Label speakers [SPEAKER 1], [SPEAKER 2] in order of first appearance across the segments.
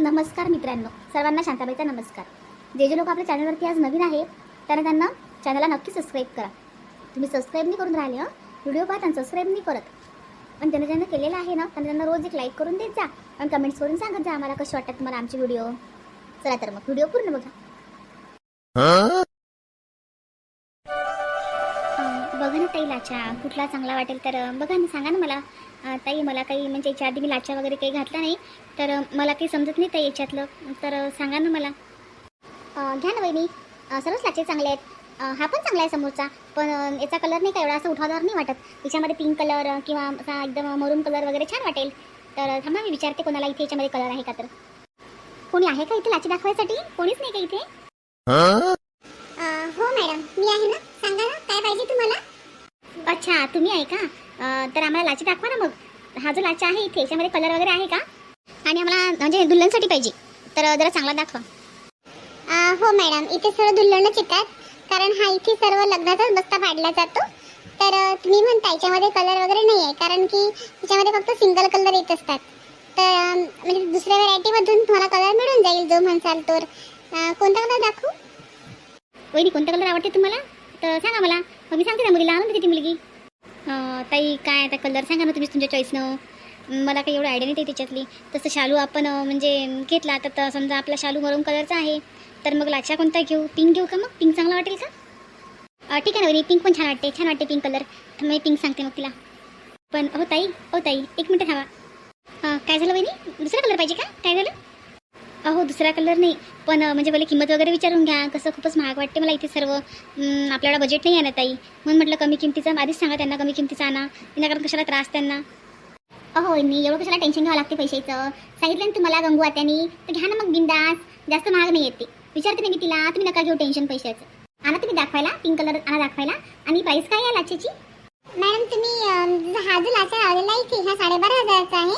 [SPEAKER 1] नमस्कार मित्रांनो. सर्वांना शांताबाईचा नमस्कार. जे जे लोक आपल्या चॅनलवरती आज नवीन आहे त्यांना त्यांना चॅनलला नक्की सबस्क्राईब करा. तुम्ही सबस्क्राईब नाही करून राहिले हं? व्हिडिओ पाहता आणि सबस्क्राईब नाही करत. पण त्यांना ज्यांना केलेलं आहे ना त्यांना त्यांना रोज एक लाईक करून देत जा आणि कमेंट्स करून सांगत जा आम्हाला कसे वाटतात तुम्हाला आमचे व्हिडिओ चला तर मग व्हिडिओ पूर्ण बघा. ताई लाचा कुठला चांगला वाटेल तर बघा ना सांगा ना मला. ताई मला काही म्हणजे याच्या आधी मी लाचा वगैरे काही घातला नाही तर मला काही समजत नाही ताई याच्यातलं. तर सांगा ना मला. घ्या ना अं, सर्वच लाचे चांगले आहेत. हा पण चांगला आहे समोरचा. पण याचा कलर नाही का एवढा असं उठावदार नाही वाटत. याच्यामध्ये पिंक कलर किंवा असा एकदम मरून कलर वगैरे छान वाटेल. तर थांबा मी विचारते कोणाला इथे याच्यामध्ये कलर आहे का तर. कोणी आहे का इथे लाची दाखवायसाठी? कोणीच नाही का इथे? हो? मॅडम मी आहे ना. सांगा ना काय अच्छा तुम्ही आहे का तर आम्हाला लाची दाखवा ना मग. हा जो लाचा आहे इथे याच्यामध्ये कलर वगैरे आहे का? आणि आम्हाला म्हणजे दुल्हनसाठी पाहिजे. तर जरा चांगला दाखवा. हो मॅडम इथे सर्व दुल्हनच येतात. कारण हा इथे सर्व लग्नाचाच बस्ता पाडला जातो. तर तुम्ही म्हणता याच्यामध्ये कलर वगैरे नाही आहे. कारण की याच्यामध्ये फक्त सिंगल कलर येत असतात. तर म्हणजे दुसऱ्या व्हरायटीमधून तुम्हाला कलर मिळून जाईल जो म्हणसाल तर कोणता कलर दाखवू? वहिनी कोणता कलर आवडते तुम्हाला? तर सांगा मला. मग मी सांगते ना मुलीला आणून देते ती मुलगी. ताई काय आता कलर सांगा ना तुम्ही तुमच्या चॉईसनं मला काही एवढं आयडिया नाही त्याच्यातली तसं शालू आपण म्हणजे घेतला तर समजा आपला शालू मरून कलरचा आहे. तर मग लाचा कोणता घेऊ? पिंक घेऊ का मग? पिंक चांगला वाटेल का? ठीक आहे ना वरी पिंक पण छान वाटते. छान वाटते पिंक कलर तर मी पिंक सांगते मग तिला. पण हो ताई हो ताई एक मिनटं थांबा. काय झालं वहिनी? दुसरा कलर पाहिजे का? काय झालं? अहो दुसरा कलर नाही. पण म्हणजे मला किंमत वगैरे विचारून घ्या. कसं खूपच महाग वाटते मला इथे सर्व. आपल्याला बजेट नाही आहे ना ताई. म्हणून म्हटलं कमी किमतीचा आधीच सांगा त्यांना कमी किमतीचा आणा. विनाकारण कशाला त्रास त्यांना. अहो मी एवढं कशाला टेन्शन घ्यावं लागते पैशाचं? सांगितलं ना तुम्हाला गंगू आत्यानी. तर घ्या ना मग बिंदास. जास्त महाग नाही येते विचारते नाही मी तिला तुम्ही नका घेऊ टेन्शन पैशाचं. आणा तुम्ही दाखवायला पिंक कलर आणा दाखवायला. आणि प्राईस काय आहे लाचेची? मॅडम तुम्ही हा जो लाचा लावलेला आहे की हा साडेबारा हजाराचा आहे.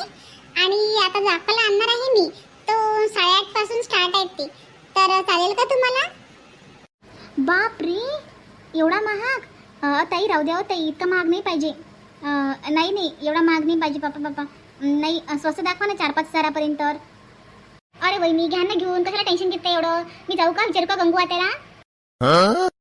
[SPEAKER 1] आणि आता दाखवायला आणणार आहे मी. तो साडे पासून स्टार्ट आहे ते तर चालेल का तुम्हाला? बाप रे एवढा महाग? अं, ताई राहू द्या हो ताई इतकं महाग नाही पाहिजे. अं, नाही नाही एवढा महाग नाही पाहिजे पापा पापा नाही अं, स्वस्त दाखवा ना चार पाच हजारापर्यंत. तर अरे वहिनी घ्या ना घेऊन कशाला टेन्शन घेते एवढं? मी जाऊ का? विचारू का गंगू आत्याला?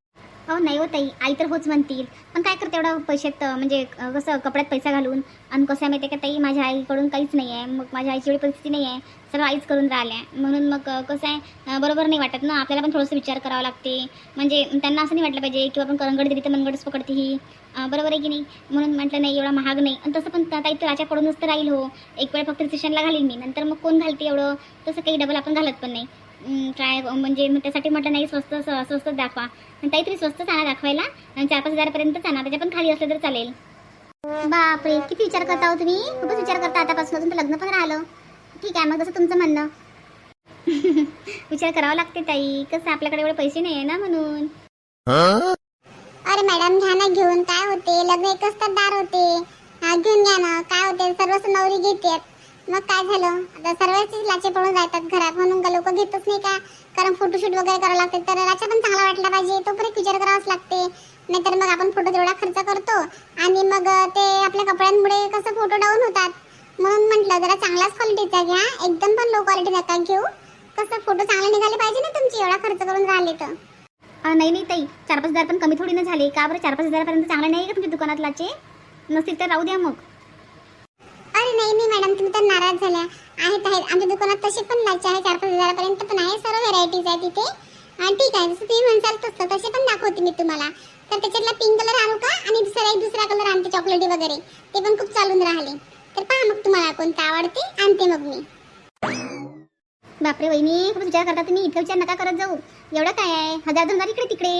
[SPEAKER 1] हो नाही हो ताई आई तर होच म्हणतील. पण काय करते एवढं पैशात म्हणजे कसं कपड्यात पैसा घालून? आणि कसं आहे माहिती का ताई माझ्या आईकडून काहीच नाही आहे मग माझ्या आईची एवढी परिस्थिती नाही आहे सर्व आईच करून राहिल्या. म्हणून मग कसं आहे बरोबर नाही वाटत ना. आपल्याला पण थोडंसं विचार करावा लागते. म्हणजे त्यांना असं नाही वाटलं पाहिजे की आपण करंगड दिली तर मनगडच पकडते ही. बरोबर आहे की नाही? म्हणून म्हटलं नाही एवढा महाग नाही. आणि तसं पण ताई तर राजाकडूनच तर राहील हो. एक वेळ फक्त रिसेप्शनला घालील मी. नंतर मग कोण घालते एवढं? तसं काही डबल आपण घालत पण नाही. ट्राय म्हणजे मग त्यासाठी म्हटलं नाही स्वस्त स्वस्त स्वस्तच दाखवा. आणि काहीतरी स्वस्त आणा दाखवायला आणि चार पाच हजारापर्यंतच आणा त्याच्या पण खाली असलं तर चालेल. बापरे किती विचार करता हो तुम्ही? खूपच विचार करता आतापासून. तुमचं लग्न पण राहिलं. ठीक आहे मग तसं तुमचं म्हणणं. विचार करावा लागते ताई. कसं आपल्याकडे एवढे पैसे नाही आहे ना म्हणून. अरे मॅडम घ्या ना घेऊन. काय होते? लग्न एकच तर दार होते. हा घेऊन घ्या ना. काय होते? सर्वच नवरी घेतात. मग काय झालं? आता सर्वच लाचे पडून जातात घरात म्हणून का लोक घेतच नाही का? कारण फोटोशूट वगैरे करावं लागते तर लाचा पण चांगला वाटला पाहिजे तो पण एक विचार करावाच लागते. नाहीतर मग आपण फोटो तेवढा खर्च करतो आणि मग ते आपल्या कपड्यांमुळे कसं फोटो डाऊन होतात? म्हणून म्हटलं जरा चांगलाच क्वालिटीचा घ्या. एकदम पण लो क्वालिटी नका घेऊ. कसं फोटो चांगले निघाले पाहिजे ना तुमची एवढा खर्च करून राहिले तर. नाही नाही ताई. चार पाच हजार पण कमी थोडी ना झाले. का बरं? चार पाच हजारपर्यंत चांगले नाही का तुमच्या दुकानात लाचे? नसतील तर राहू द्या मग. अरे नाही नाही मॅडम तुम्ही तर नाराज झाल्या. आहेत आहेत. आमच्या दुकानात तसे पण लाचे आहे चार पाच हजारापर्यंत पण आहे सर्व व्हेरायटीज आहे तिथे ठीक आहे जसं तुम्ही म्हणसाल तसं तसे पण दाखवते मी तुम्हाला. तर त्याच्यातला पिंक कलर आणू का? आणि दुसरा एक दुसरा कलर आणते चॉकलेटी वगैरे. ते पण खूप चालून राहिले. तर पहा मग तुम्हाला कोणता आवडते आणते मग मी. बापरे वहिनी खूप विचार करता तुम्ही. इथे विचार नका करत जाऊ. एवढं काय आहे? हजार दोन हजार इकडे तिकडे.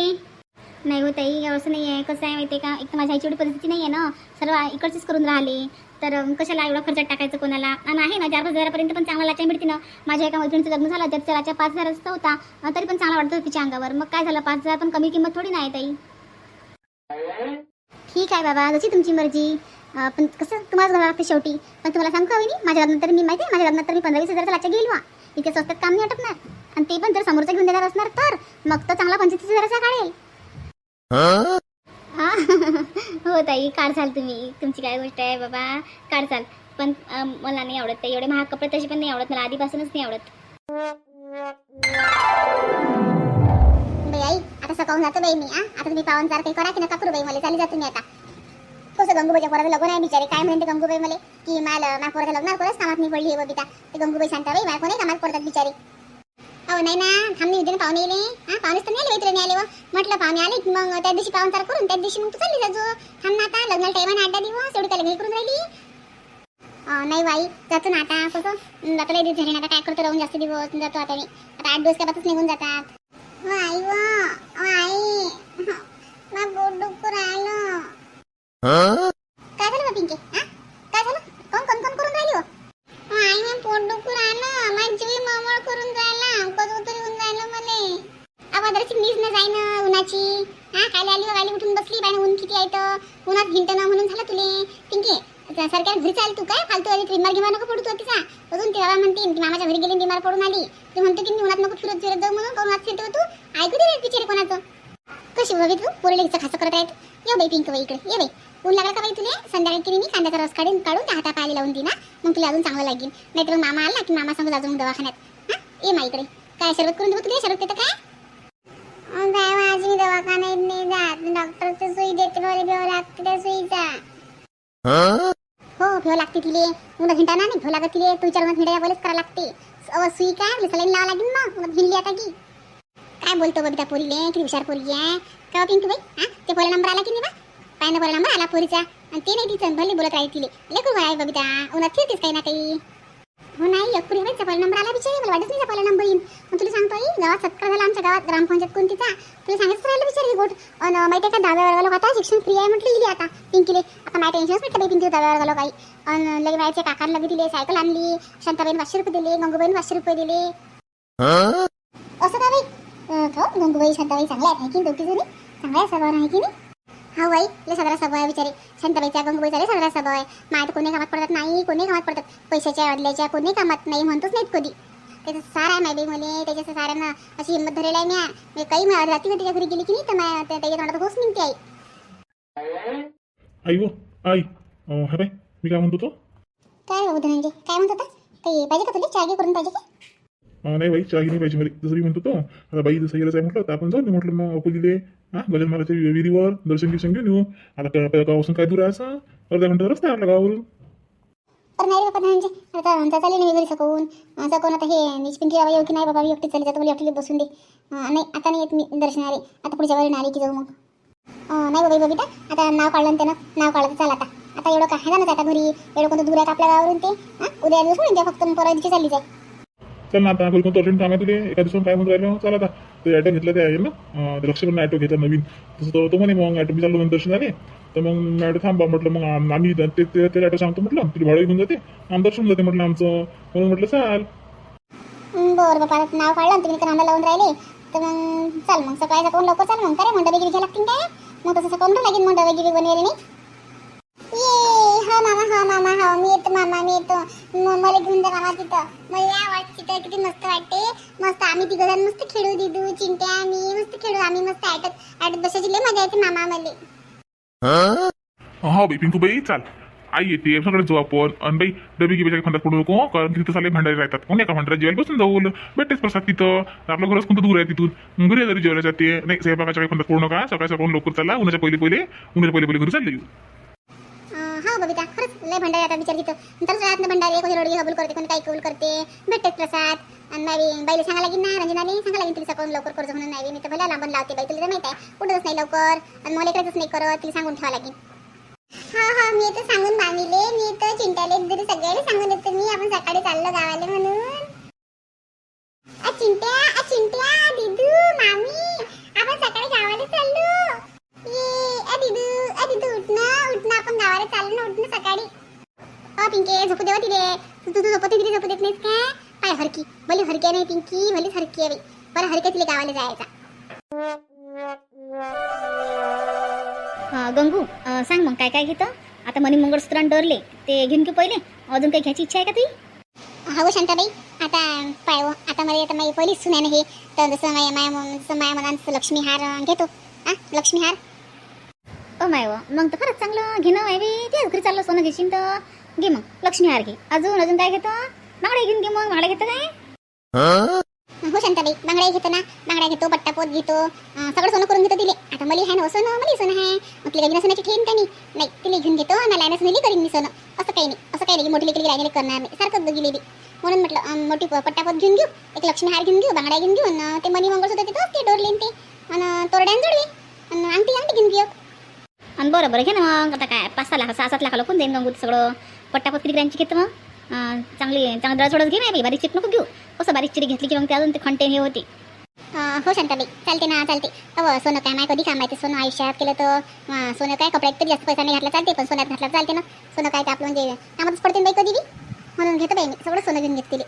[SPEAKER 1] नाही हो ताई असं नाही आहे कसं आहे माहिती आहे का? एक तर माझ्या आईची एवढी परिस्थिती नाही आहे ना. सर्व इकडचेच करून राहिले. तर कशाला एवढा खर्च टाकायचं कोणाला? आणि आहे ना चार पाच हजारापर्यंत पण चांगला लाचा मिळते ना माझ्या एका मैत्रिणीचं लग्न झालं तर त्या लाचा पाच हजाराचा होता. तरी पण चांगला वाटतो तिच्या अंगावर. मग काय झालं? पाच हजार पण कमी किंमत थोडी नाही ताई. ठीक आहे बाबा जशी तुमची मर्जी. पण कसं? तुम्हाला घालावं लागते शेवटी. पण तुम्हाला सांगू का वहिनी? माझ्या लग्नात तर मी माहिती आहे माझ्या लग्नात तर मी पंधरा वीस हजाराचा लाचा घेईल वा. इथे स्वस्तात काम नाही आटपणार आणि ते पण जर समोरचा घेऊन देणार असणार तर मग तर चांगला पंचवीस हजाराचा काढेल. हा? हो ताई काढसाल तुम्ही. तुमची काय गोष्ट आहे बाबा? काढसाल. पण मला नाही आवडत ताई. एवढे महाग कपडे तसे पण नाही आवडत. मला आधीपासूनच नाही आवडत.
[SPEAKER 2] बाई आई आता सकाळून जातो बाई मी आता तुम्ही पावन काही करा की नका करू बाई मला. चाली जातो मी आता. हो कसं गंगूबाईच्या पोराचं लग्न आहे बिचारे. काय म्हणते गंगूबाई मला? की मला माझ्या पोराचं लग्न कोणाच कामात मी पडली हे बबिता. ते गंगूबाई शांताबाई माझ्या कोणी कामात पडतात बिचारे. अहो नाही ना. थांबली होते ना पाहुणे येले हा पाहुणेच तर नाही आले इकडे नाही आले व. म्हटलं पाहुणे आले की मग त्या दिवशी पाहुण चार करून त्या दिवशी मग तू चालली जाजो. थांब ना आता लग्नाला टायमाने आठ दहा दिवस. एवढी लग्न करून राहिली. नाही बाई जातो ना आता कसं? जातो लई दिवस झाले ना आता काय करतो राहून जास्त दिवस? जातो आता मी आता आठ दिवस काय निघून जातात. व. पोट दुखू राहिलं. काय झालं बा पिंके? हा? काय झालं? कोण कोण कोण करून राहिली हो आई मग पोट दुखू राहिलं. माझी जीव करून राहिला. अगोदरची मीच न जाईन उन्हाची. हा काय आली वाली उठून बसली बाय ऊन किती आहे तर. उन्हात हिंड ना म्हणून झालं तुले. पिंकी सरकार घरी चाल तू काय? फालतू आली बिमार घेमा नको पडतो तिचा अजून ती बाबा म्हणते की मामाच्या घरी गेली बिमार पडून आली. तू म्हणते की मी उन्हात नको फिरत फिरत जाऊ म्हणून उन्हात फिरतो तू. ऐकू दे बिचारे कोणाचं. कशी बघित तू? पोरले खासं करत आहे ये बाई पिंक बाई इकडे ये बाई. ऊन लागला का बाई तुले? संध्याकाळी मी कांद्याचा रस काढून काढून त्या हाता पायाला लावून दे ना. मग तुला अजून चांगलं लागेल. नाहीतर मामा आला की मामा सांगू अजून दवाखान्यात. हा? ये मा इकडे. काय शरबत करून देऊ तुला? शरबत देतं काय? काय मी दवाखान्यात नाही जात. सुई देते भेव लागते त्या सुईचा. हो भेव लागते तिले. उन्हा हिंडा ना नाही भेव लागत तिले. तू करा लागते. अव सुई काय सलाईन लावा लागेल मग मग हिंडली आता की. काय बोलतो बबिता पोरीले? किती हुशार पोरगी आहे. का पिंकू बाई? हा? ते पहिला नंबर आला की नाही बा? पाहिजे पहिला नंबर आला पोरीचा. आणि ते नाही तिचं भले बोलत राहील तिले. लेकरू आहे बबिता. उन्हात फिरतेस काही ना काही. हो नाही एक पुरी पहिला नंबर आला बिचारी मला वाटत नाही पहिला नंबर येईन मग तुला सांगतो आई गावात सत्कार झाला आमच्या गावात ग्रामपंचायत कोणतीचा? तुला सांगितलं राहिलं बिचारी गोट. अन माहिती आहे का दहाव्या वर्गाला आता शिक्षण फ्री आहे म्हटलं इली आता पिंकीले. आता माझ्या टेन्शनच म्हटलं बाई पिंकी दहाव्या वर्गाला काही अन लगे माझ्या काकाला लगे दिले सायकल आणली शांताबाईन पाचशे रुपये दिले गंगूबाईन पाचशे रुपये दिले. असं का बाई? हो गंगूबाई शांताबाई चांगल्या आहेत है की दोघी जणी? चांगल्या स्वभाव आहे की नाही? हा बाई लय सगळा स्वभाव आहे बिचारी. शांताबाईचा गंगूबाईचा लय सगळा स्वभाव आहे. माझ्या तर कोणी कामात पडतात? नाही कोणी कामात पडतात? पैशाच्या अडल्याच्या कोणी कामात नाही म्हणतोच नाहीत कधी. त्याचं सार आहे माय बाई मले त्याच्या साऱ्यांना अशी हिंमत धरेल आहे म्या मी काही मा- रात्री मी त्याच्या घरी गेली की नाही तर मा- त्या- त्याच्या तोंडात होस निघते आई.
[SPEAKER 3] आई वो आई. अं, हा बाई मी काय म्हणतो तो
[SPEAKER 2] काय बाबू धनंजय? काय म्हणत होता? काही पाहिजे का तुला? चाय करून पाहिजे का?
[SPEAKER 3] नाही बाई चहा नाही पाहिजे मला. जसं मी म्हणतो तो आता बाई जसं गेलं आहे म्हटलं तर आपण जाऊ दे म्हटलं मग अकोलीले हा गजान महाराजच्या विहिरीवर दर्शन गिर्शन घेऊन येऊ. आता का- आपल्या गावापासून काय दूर आहे असं? अर्धा घंटा रस्ता आहे आपल्या गावावरून.
[SPEAKER 2] नाही रे बाबा आता आता चालेल मी घरी सकून असं कोण आता हे मीच बाबा येऊ की नाही बाबा मी एकटी चालली जातो मला एकटी बसून दे. अं, नाही आता नाही येत मी दर्शनाले. आता पुढच्या वेळी आली की जाऊ मग. अं, नाही बाबा बबिता आता नाव काढलं ना त्यानं. नाव काढलं तर चाल आता. आता एवढं काय? जाणं आता घरी. एवढं कोणतं दूर आहे का आपल्या गावावरून ते? हां उद्या दिवस सोडून द्या फक्त मग परवा दिवशी चालली जाय.
[SPEAKER 3] चल ना आता घरी कोणतं अर्जंट काम आहे तुले एका दिवसात काय म्हणून राहिलं चला आता. ते ॲटो घेतलं ते आहे ना ते लक्ष ॲटो घेतला नवीन. तसं तो तो म्हणे मग ॲटो मी चाललो नंतर दर्शन आले. तर मग ॲटो थांबा म्हटलं मग आम्ही ते ते ॲटो सांगतो म्हटलं. तुला भाडं घेऊन जाते. आम दर्शन जाते म्हटलं आमचं. म्हणून म्हटलं चाल.
[SPEAKER 2] बरं बाबा नाव काढलं ना तुम्ही कांदा लावून राहिले. तर मग चाल मग सकाळी सकाळून लवकर चाल मग काय? मग डबे गिरी घ्यायला लागतील काय? मग तसं सकाळून लागेल मग डबे गिरी नाही? हा मामा हा मामा हा मी येतो मामा मी येतो. म- मला घेऊन जा मामा तिथं. मला या वाटत तिथं किती मस्त वाटते. मस्त आम्ही तिघ जण मस्त खेळू दिदू चिंट्या आम्ही मस्त खेळू. आम्ही मस्त ऍटत ऍटत बसायची लय मजा येते मामा मला.
[SPEAKER 3] हा बाई पिंकू बाई चाल. आई येते सगळं जाऊ आपण. आणि बाई डबी गिबीच्या खंडात पडू नको कारण तिथं साले भांडारे राहतात. कोण एका भांडारात जेवायला बसून जाऊ भेटतेच प्रसाद तिथं. आपलं घरच कोणतं दूर आहे तिथून? घरी जरी जेवायला जाते. नाही स्वयंपाकाच्या काही खंडात पडू नका. सकाळी सकाळून लवकर चालला उन्हाच्या पहिले पहिले उन्हाच्या पहिले पहिले घरी चालले येऊ.
[SPEAKER 2] लय भंडारी आता विचार घेतो तर राहत भंडारी कोणी रोडगी कबूल करते कोणी काही कबूल करते. भेटतेच प्रसाद. आणि नाही बाईला सांगा लागेल ना रंजनाने सांगा लागेल तिला सकाळून लवकर कर्ज म्हणून नाही. मी तर भला लांबून लावते बाई तुला तर माहीत आहे. उठतच नाही लवकर. आणि मला इकडेच नाही करत तिला सांगून ठेवा लागेल. हा हा मी तर सांगून मानिले मी तर चिंटाले तरी सगळ्याला सांगून येते मी आपण सकाळी चाललो गावाला म्हणून आ चिंट्या आ चिंट्या दिदू मामी आपण सकाळी गावाला चाललो ये आ दिदू आ दिदू उठ ना उठ ना आपण गावाला चाललो ना उठ ना सकाळी. अ पिंके झोपू देवा तिले. तू तू झोपत तिथे झोपू देत नाहीस काय पाय हरकी. भली हरकी नाही पिंकी भलीच हरकी आहे बरं हरक्या तिला गावाला जायचा. गंगू सांग मग काय काय घेतं? आता मनी मंगळसूत्र आणि डरले ते घेऊन की पहिले. अजून काही घ्यायची इच्छा आहे का तुझी? हो शांताबाई आता पाय हो, आता मला आता माझी पहिलीच सुन आहे ना हे तर जसं माया माया जसं माया मनात लक्ष्मी हार अं, घेतो. हा लक्ष्मी हार ओ माय मग तर खरंच चांगलं घेणं आहे बी. तेच घरी चाललं सोनं घेशील तर. घे मग. लक्ष्मी हार घे. अजून अजून काय घेतं? मागडे घेऊन घे मग. मागडे घेतं काय? हो? शांताबाई. बांगड्या घेतो ना. बांगड्या घेतो पट्टापोत घेतो. अं, सगळं सोनं करून घेतो तिले. आता मला आहे ना सोनं मला सोनं आहे मग तिला काही सोन्याची ठेवीन का नाही तिला घेऊन घेतो. ना लायना सोनेली करीन मी सोनं. असं काही नाही. असं काही नाही मोठी लेकरी लायना करणार नाही. सारखंच दोघी म्हणून म्हटलं मोठी प- पट्टापोत घेऊन घेऊ. एक लक्ष्मी हार घेऊन घेऊ बांगड्या घेऊन घेऊ. ते मनी मंगळसूत्र तिथं ते डोरलेन ते. आणि तोरड्यान जोडवे. आणि अंगठी अंगठी घेऊन घेऊ. आणि बरं बरं घे ना मग. आता काय पाच सहा लाख सहा सात लाखाला कोण देईन गंगूत सगळं? पट्टापत किती ग्रॅमची घेतं मग? चांगली चांगली दळसोडच घे नाही बारीक चिट नको घेऊ. कसं बारीक चिरी घेतली की मग ते अजून ते खंटे हे होते. हो शांताबाई चालते ना चालते. अव सोनं काय माय कधी कामायचं सोनं आयुष्यात केलं तर सोनं काय? कपड्यात तरी जास्त पैसा नाही घातला चालते पण सोन्यात घातला चालते ना. सोनं काय ते आपलं म्हणजे कामातच पडते बाई कधी बी. म्हणून घेतो बाई मी सगळं सोनं घेऊन घेतले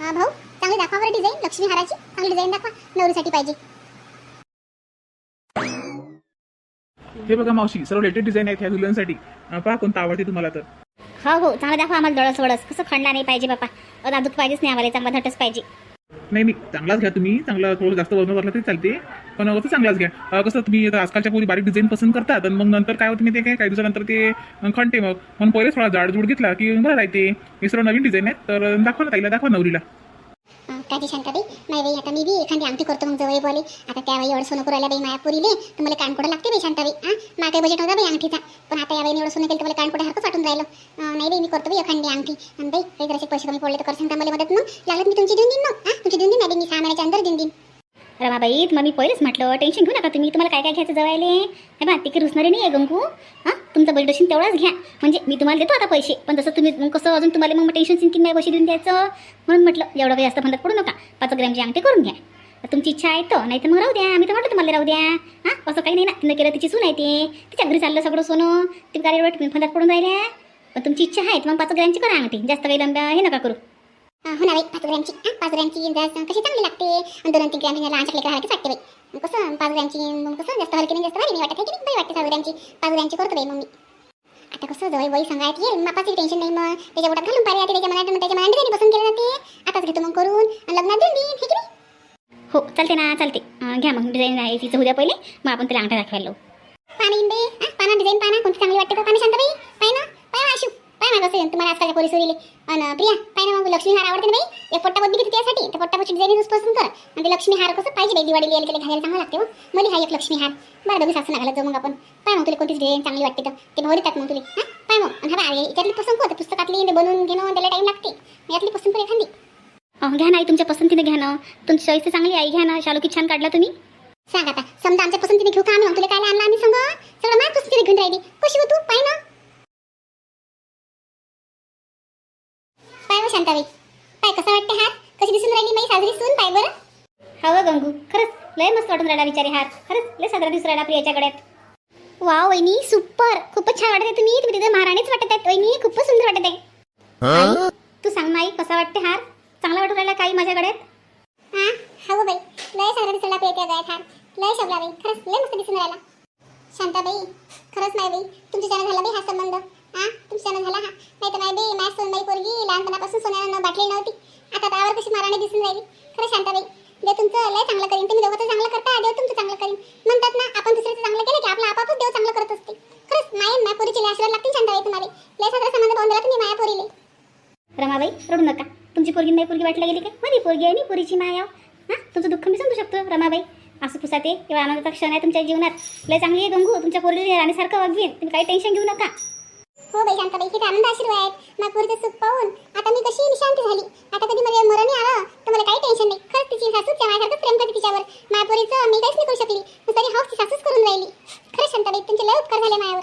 [SPEAKER 2] भाऊ चांगली दाखवा बरं डिझाईन लक्ष्मी हाराची चांगली डिझाईन दाखवा नवरीसाठी पाहिजे.
[SPEAKER 1] हे बघा मावशी सर्व लेटेस्ट डिझाईन आहेत ह्या दुल्हनसाठी. पहा कोणता आवडते तुम्हाला तर.
[SPEAKER 2] हो हो चांगलं दाखवा आम्हाला डळस वडस कसं खंडला नाही पाहिजे बापा अ, नाजूक पाहिजेच नाही आम्हाला चांगला धटच पाहिजे.
[SPEAKER 1] नाही नाही चांगलाच घ्या तुम्ही. चांगला थोडं जास्त वजन वाटलं तरी चालते. पण असं चांगलाच घ्या. अं, कसं तुम्ही आता आजकालच्या पोरी बारीक डिझाईन पसंत करतात आणि मग नंतर काय होतं मी ते काय? काही दिवसानंतर ते अं, खणते मग. म्हणून पहिले थोडा जाडजूड घेतला की बरं राहते हे सर्व नवीन डिझाईन आहेत. तर दाखवा ना ताईला दाखवा नवरीला.
[SPEAKER 2] काय शांताबाई नाही बाई आता मी बी एखादी अंगठी करतो मग जवळ बोले. आता त्या वेळी एवढं सोनं करायला बाई माया पुरीले तर मला कानकोडा लागते बाई शांताबाई. हां? माझा काही बजेट होता बाई अंगठीचा? पण आता या बाईने एवढं सोनं केलं तर मला कानकोडा हरकत वाटून राहिलं. नाही बाई मी करतो बाई एखादी अंगठी. आणि बाई काही जरासे पैसे कमी पडले तर कर सांगता मला मदत मग. लागलं मी तुमची देऊन देईन मग. हा? तुमची देऊन देईन नाही बाई, मी सहा महिन्याच्या अंदर देऊन देईन. रमाबाई तुम्हाला मी पहिलेच म्हटलं टेन्शन घेऊ नका तुम्ही. तुम्हाला काय काय घ्यायचं जवायले हे बा तिकडे रुसणारे नाही आहे गंगू. हां? तुमचं बजेट असेल तेवढाच घ्या. म्हणजे मी तुम्हाला देतो आता पैसे पण जसं तुम्ही मग कसं अजून तुम्हाला मग टेन्शन सिंकिंग नाही पैसे देऊन द्यायचं? म्हणून म्हटलं एवढं काही जास्त म्हणत पडू नका. पाच ग्रॅमची अंगठी करून घ्या. तुमची इच्छा आहे तर नाही तर मग राहू द्या. मी तर म्हटलं तुम्हाला राहू द्या. हां? असं काही नाही ना. तिनं केलं तिची सून आहे ते. तिच्या घरी चाललं सगळं सोनं. ती गाडीवर फंदात पडून राहिल्या. पण तुमची इच्छा आहे तर मग पाच ग्रॅमची करा अंगठी. जास्त काही लंब्या हे नका करू. हो ना बाई पाच ग्रॅमची हां पाच ग्रॅमची जास्त कशी चांगली लागते आणि दोन तीन ग्रॅम लहानच्या लेकरा हलकीच वाटते बाई कसं पाच ग्रॅमची मग कसं जास्त हलकी नाही जास्त भारी नाही वाटत आहे की नाही बाई वाटते सहा ग्रॅमची पाच ग्रॅमची करतो बाई मम्मी आता कसं जवळ वय सांगायत येईल मापाची टेन्शन नाही मग त्याच्या बोटात घालून पाहिजे त्याच्या मनात त्याच्या मनात त्याने पसंत केलं जाते आताच घेतो मग करून लग्नात देऊन देईन हे की नाही हो चालते ना चालते घ्या मग डिझाईन आहे तिचं उद्या पहिले मग आपण त्याला अंगठा दाखवायला लावू पाणी बे पाना डिझाईन पाना कोणती चांगली वाटते का पाणी शांत बाई पाय ना पाय आशू पाय ना कसं तुम्हाला आजकालच्या पोरी सोरीले आणि प्रिया पाय ना मग लक्ष्मी हार आवडते ना बाई? एक पोट्टा बद्दी किती त्यासाठी? त्या पोट्टाची डिझाईन पसंत कर. आणि ते लक्ष्मी हार कसं पाहिजे बाई? दिवाळीला यायला त्याला घालायला चांगला लागते हो. मला हा एक लक्ष्मी हार. बरं दोघी सासू घालत जाऊ मग आपण. पाय मग तुला कोणती डिझाईन चांगली वाटते तर. ते भाऊ देतात मग तुला. हा? पाय मग. आणि हा बाय याच्यातली पसंत होते. पुस्तकातली ते बनवून घेणं त्याला टाईम लागते. यातली पसंत कर एखादी? घ्या ना आई तुमच्या पसंतीने घ्या ना. तुमची चॉईस तर चांगली आई घ्या ना. शालू किती छान काढला तुम्ही. सांग आता. समजा आमच्या पसंतीने घेऊ का आम्ही? मग तुला काय आणलं आम्ही सांग. सगळं माझ्या पसंतीने घेऊन राहिली. कशी हो तू? पाय ना पाय हो शांताबाई. पाय कसा वाटते हार कशी दिसून राहिली माई साजरी सून पाय बरं? हवं गंगू खरंच लय मस्त वाटून राहिला बिचारी हार खरंच लय साजरा दिसून राहिला प्रियाच्या गड्यात वा वहिनी सुपर खूपच छान वाटत आहे तुम्ही. तुम्ही तिथे महाराणीच वाटत आहेत वहिनी. खूपच सुंदर वाटत आहे. तू सांग माई कसा वाटते हार चांगला वाटून राहिला काही माझ्या गड्यात हा? हवं बाई. लय साजरा दिसून राहिला प्रियाच्या गळ्यात हार लय शोभला बाई. खरंच लय मस्त दिसून राहिला. शांताबाई खरंच नाही बाई. तुमच्याच्यानं झाला बाई हा संबंध. हा? तुमच्याच्यानं झाला हा नाही तर नाही बाई माझ्या सोन बाई पोरगी लहानपणापासून सोन्यानं बाटली नव्हती आता त्यावर कशी माराणी दिसून राहिली. खरं शांताबाई देव तुमचं लय चांगलं करीन. तुम्ही दोघं चांगलं करता देव तुमचं चांगलं करीन. म्हणतात ना आपण दुसऱ्याचं चांगलं केलं की आपलं आपापच देव चांगलं करत असते. खरंच माय माया पोरीचे आशीर्वाद लागतील शांताबाई तुम्हाला. लय साजरा संबंध पाहून दिला तुम्ही माया पोरीले रमाबाई रडू नका. तुमची पोरगी नाही पोरगी वाटला गेली काय? माझी पोरगी आहे मी पोरीची माया हां? तुमचं दुःख मी समजू शकतो रमाबाई. असं पुसाते किंवा आनंदाचा क्षण आहे तुमच्या जीवनात. लय चांगली आहे गंगू. तुमच्या पोरगी राणीसारखं वागवीन. तुम्ही काही टेन्शन घेऊ नका. हो बाई शांताबाई किती आनंद आशीर्वाद आहेत. नागपूरचं सुख पाहून आता मी कशी निशांत झाली? आता कधी मला मरण आलं तर मला काही टेन्शन नाही. खरंच तिची सासूच माझ्यासारखंच प्रेम करते तिच्यावर? मायापुरीचं मी काहीच नाही करू शकली. मग तरी हाऊस ती सासूच करून राहिली. खरंच शांताबाई तुमचे लय उपकार झाले माझ्यावर.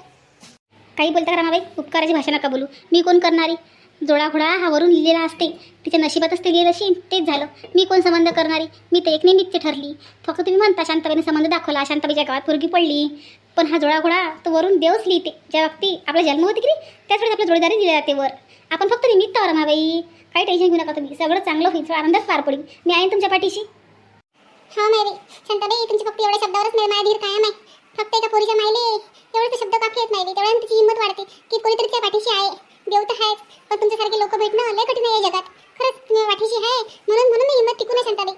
[SPEAKER 2] काही बोलता का रमाबाई उपकाराची भाषा नका बोलू. मी कोण करणारी? जोडाघोडा हा वरून लिहिलेला असते. तिच्या नशिबातच ते लिहिलं असेल तेच झालं. मी कोण संबंध करणारी? मी तर एक निमित्त ठरली. फक्त तुम्ही म्हणता शांताबाईने संबंध दाखवला. शांताबाईच्या गावात पोरगी पडली. पण हा जोडा घोडा तो वरून देवच लिहिते. ज्या व्यक्ती आपला जन्म होती की त्याच वेळेस आपल्या जोडीदारी दिले जाते वर. आपण फक्त निमित्त रमाबाई. काही टेन्शन घेऊ नका तुम्ही. सगळं चांगलं होईल. सगळं आनंदात पार पडेल. मी आहे तुमच्या पाठीशी? हो, हा नाही शांताबाई तुमची फक्त एवढ्या शब्दावरच नाही माझ्या धीर कायम आहे. फक्त एका पोरीच्या मायले एवढे तर शब्द काफी येत नाही तेवढ्या तिची हिंमत वाढते की कोणीतरी त्या पाठीशी आहे. देव तर आहेच. पण तुमच्यासारखे लोक भेटणं लय कठीण आहे जगात. खरंच तुम्ही पाठीशी आहे. म्हणून म्हणून हिंमत टिकून आहे शांताबाई.